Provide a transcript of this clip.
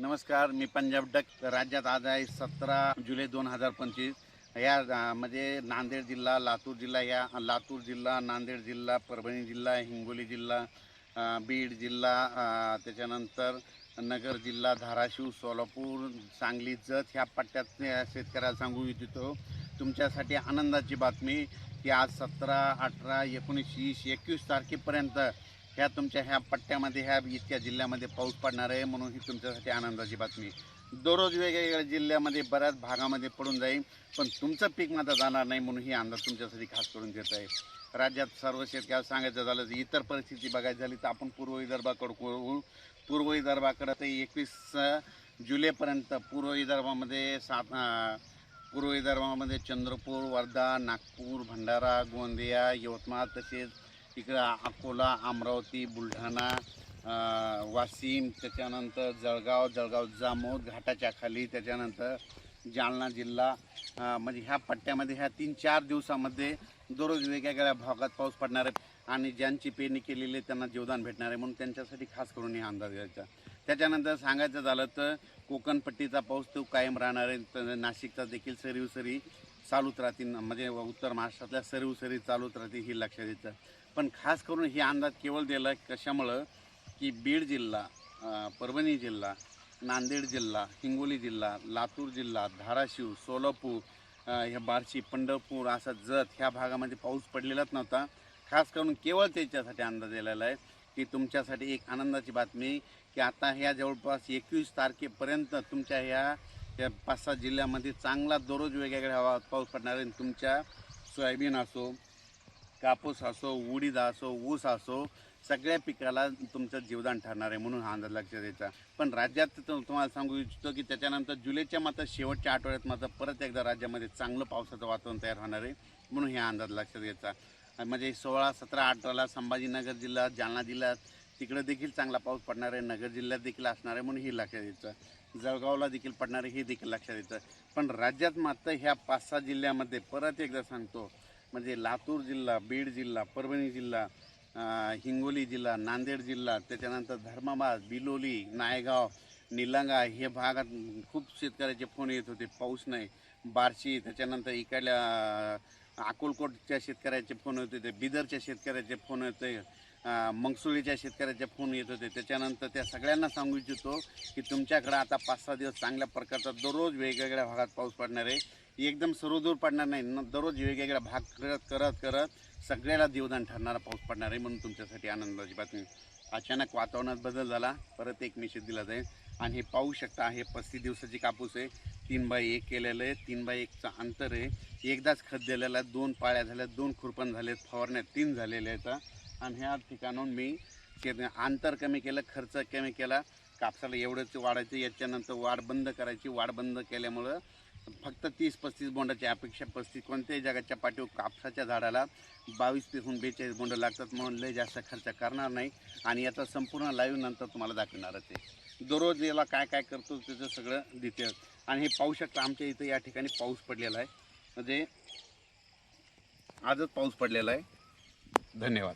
नमस्कार मी पंजाब डक राज्यात आज आहे सतरा जुलै दोन हजार पंचवीस. या म्हणजे मध्ये नांदेड जिल्हा लातूर जिल्हा या लातूर जिल्हा नांदेड जिल्हा परभणी जिल्हा हिंगोली जिल्हा बीड जिल्हा त्याच्यानंतर नगर जिल्हा धाराशिव सोलापूर सांगली जत ह्या पट्ट्यात शेतकऱ्याला सांगू इच्छितो. तुमच्यासाठी आनंदाची बातमी की आज सतरा अठरा एकोणीस वीस एकवीस तारखेपर्यंत ह्या तुमच्या ह्या पट्ट्यामध्ये ह्या इतक्या जिल्ह्यामध्ये पाऊस पडणार आहे म्हणून ही तुमच्यासाठी आनंदाची बातमी. दररोज वेगवेगळ्या जिल्ह्यामध्ये बऱ्याच भागामध्ये पडून जाईल पण तुमचं पीक मात्र जाणार नाही म्हणून ही अंदाज तुमच्यासाठी खास करून देत आहे. राज्यात सर्व शेतकऱ्याला सांगायचं झालं तर इतर परिस्थिती बघायची झाली तर आपण पूर्व विदर्भाकडे करू. पूर्व विदर्भाकडं ते एकवीस जुलैपर्यंत पूर्व विदर्भामध्ये सात पूर्व विदर्भामध्ये चंद्रपूर वर्धा नागपूर भंडारा गोंदिया यवतमाळ तसेच तिकडं अकोला अमरावती बुलढाणा वाशिम त्याच्यानंतर जळगाव जळगाव जामोद घाटाच्या खाली त्याच्यानंतर जालना जिल्हा म्हणजे ह्या पट्ट्यामध्ये ह्या तीन चार दिवसामध्ये दररोज वेगवेगळ्या भागात पाऊस पडणार आहे आणि ज्यांची पेरणी केलेली आहे त्यांना जीवदान भेटणार आहे म्हणून त्यांच्यासाठी खास करून हे अंदाज घ्यायचा. त्याच्यानंतर सांगायचं झालं तर कोकणपट्टीचा पाऊस तो कायम राहणार आहे. तर नाशिकचा देखील सरीवसरी चालूच राहतील. म्हणजे उत्तर महाराष्ट्रातल्या सरीवसरी चालूच राहतील ही लक्षात येतं. पण खास करून हे अंदाज केवळ दिला कशामुळं? की बीड जिल्हा परभणी जिल्हा नांदेड जिल्हा हिंगोली जिल्हा लातूर जिल्हा धाराशिव सोलापूर ह्या बार्शी पंढरपूर असा जत ह्या भागामध्ये पाऊस पडलेलाच नव्हता. खास करून केवळ त्याच्यासाठी अंदाज दिलेला आहे की तुमच्यासाठी एक आनंदाची बातमी की आता ह्या जवळपास एकवीस तारखेपर्यंत तुमच्या ह्या या पाच सात जिल्ह्यामध्ये चांगला दररोज वेगवेगळ्या हवा पाऊस पडणार आहे आणि तुमच्या सोयाबीन असो कापूस असो उडीद असो ऊस असो सगळ्या पिकाला तुमचं जीवदान ठरणार आहे म्हणून हा अंदाज लक्षात द्यायचा पण राज्यात तुम्हाला सांगू इच्छितो की त्याच्यानंतर जुलैच्या मात्र शेवटच्या आठवड्यात मात्र परत एकदा राज्यामध्ये चांगलं पावसाचं वातावरण तयार होणार आहे म्हणून हे अंदाज लक्षात घ्यायचा म्हणजे सोळा सतरा अठराला संभाजीनगर जिल्हा जालना जिल्ह्यात तिकडे देखील चांगला पाऊस पडणार आहे नगर जिल्ह्यात देखील असणार आहे म्हणून हे लक्षात द्यायचं जळगावला देखील पडणार आहे हे देखील लक्षात द्यायचं पण राज्यात मात्र ह्या पाच सहा जिल्ह्यामध्ये परत एकदा सांगतो म्हणजे लातूर जिल्हा बीड जिल्हा परभणी जिल्हा हिंगोली जिल्हा नांदेड जिल्हा त्याच्यानंतर धर्माबाद बिलोली नायगाव निलंगा हे भागात खूप शेतकऱ्याचे फोन येत होते. पाऊस नाही बार्शी त्याच्यानंतर इकडल्या अकोलकोटच्या शेतकऱ्याचे फोन येत होते बिदरच्या शेतकऱ्याचे फोन येते अं, मंगसुळीच्या शेतकऱ्याचे फोन येत होते. त्याच्यानंतर त्या सगळ्यांना सांगू इच्छितो की तुमच्याकडं आता पाच सहा दिवस चांगल्या प्रकारचा दररोज वेगवेगळ्या भागात पाऊस पडणार आहे. एकदम सर्वदूर पडणार नाही दररोज वेगवेगळ्या भाग करत करत करत सगळ्याला जीवदान ठरणारा पाऊस पडणार आहे म्हणून तुमच्यासाठी आनंदाची बातमी. अचानक वातावरणात बदल झाला परत एक मेसेज दिला जाईल. आणि हे पाहू शकता हे पस्तीस दिवसाची कापूस आहे. तीन बाय एक केलेलं आहे. तीन बाय एकचं अंतर आहे. एकदाच खत दिलेलं आहे दोन पाळ्या झाल्या दोन खुरपण झालेत फवारण्या तीन झालेल्या आहेत. आणि ह्या ठिकाणाहून मी अंतर कमी केलं खर्च कमी केला. कापसाला एवढंच वाढायचं याच्यानंतर वाढ बंद करायची. वाढ बंद केल्यामुळं फक्त तीस पस्तीस बोंडाची अपेक्षा पस्तीस कोणत्याही जगाच्या पाठीवर कापसाच्या झाडाला बावीस तेहून बेचाळीस बोंड लागतात म्हणून लय जास्त खर्च करणार नाही. आणि याचा संपूर्ण लाईव्ह नंतर तुम्हाला दाखवणारच आहे. दररोज याला काय काय करतो त्याचं सगळं डिटेल्स आणि हे पाहू शकता. आमच्या इथं या ठिकाणी पाऊस पडलेला आहे. म्हणजे आजच पाऊस पडलेला आहे. धन्यवाद.